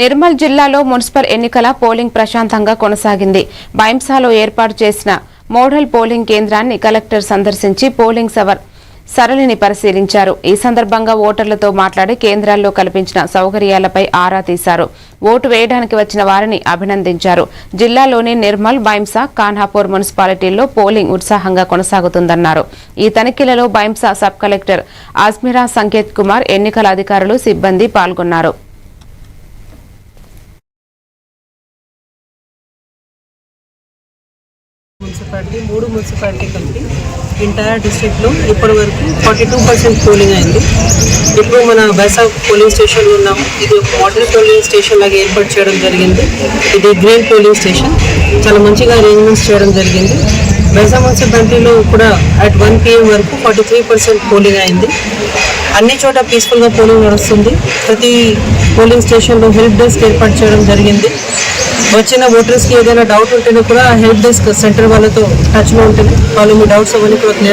నిర్మల్ జిల్లాలో మున్సిపల్ ఎన్నికల పోలింగ్ ప్రశాంతంగా కొనసాగింది. బైంసాలో ఏర్పాటు చేసిన మోడల్ పోలింగ్ కేంద్రాన్ని కలెక్టర్ సందర్శించి పోలింగ్ సవర్ సరళిని పరిశీలించారు. ఈ సందర్భంగా ఓటర్లతో మాట్లాడి కేంద్రాల్లో కల్పించిన సౌకర్యాలపై ఆరా తీశారు. ఓటు వేయడానికి వచ్చిన వారిని అభినందించారు. జిల్లాలోని నిర్మల్ బైంసా కాన్హాపూర్ మున్సిపాలిటీల్లో పోలింగ్ ఉత్సాహంగా కొనసాగుతుందన్నారు. ఈ తనిఖీలలో బైంసా సబ్ కలెక్టర్ ఆస్మిరా సంకేత్ కుమార్ ఎన్నికల అధికారులు సిబ్బంది పాల్గొన్నారు. మున్సిపాలిటీ మూడు మున్సిపాలిటీ కలిపి ఇంటైర్ డిస్ట్రిక్ట్లో ఇప్పటి వరకు ఫార్టీ టూ పర్సెంట్ పోలింగ్ అయింది. ఇప్పుడు మన బైసాగ్ పోలింగ్ స్టేషన్లో ఉన్నాము. ఇది ఒక మోడల్ పోలింగ్ స్టేషన్ లాగా ఏర్పాటు చేయడం జరిగింది. ఇది గ్రీన్ పోలింగ్ స్టేషన్ చాలా మంచిగా అరేంజ్మెంట్స్ చేయడం జరిగింది. బైసా మున్సిపాలిటీలో కూడా అట్ వన్ పిఎం వరకు ఫార్టీ త్రీ పర్సెంట్ పోలింగ్ అయింది. అన్ని చోట పీస్ఫుల్గా పోలింగ్ నడుస్తుంది. ప్రతి పోలింగ్ స్టేషన్లో హెల్ప్ డెస్క్ ఏర్పాటు చేయడం జరిగింది. వచ్చిన ఓటర్స్కి ఏదైనా డౌట్ ఉంటేనే కూడా హెల్ప్ డెస్క్ సెంటర్ వాళ్ళతో టచ్లో ఉంటుంది వాళ్ళు మీ డౌట్స్ అవన్నీ కూడా క్లియర్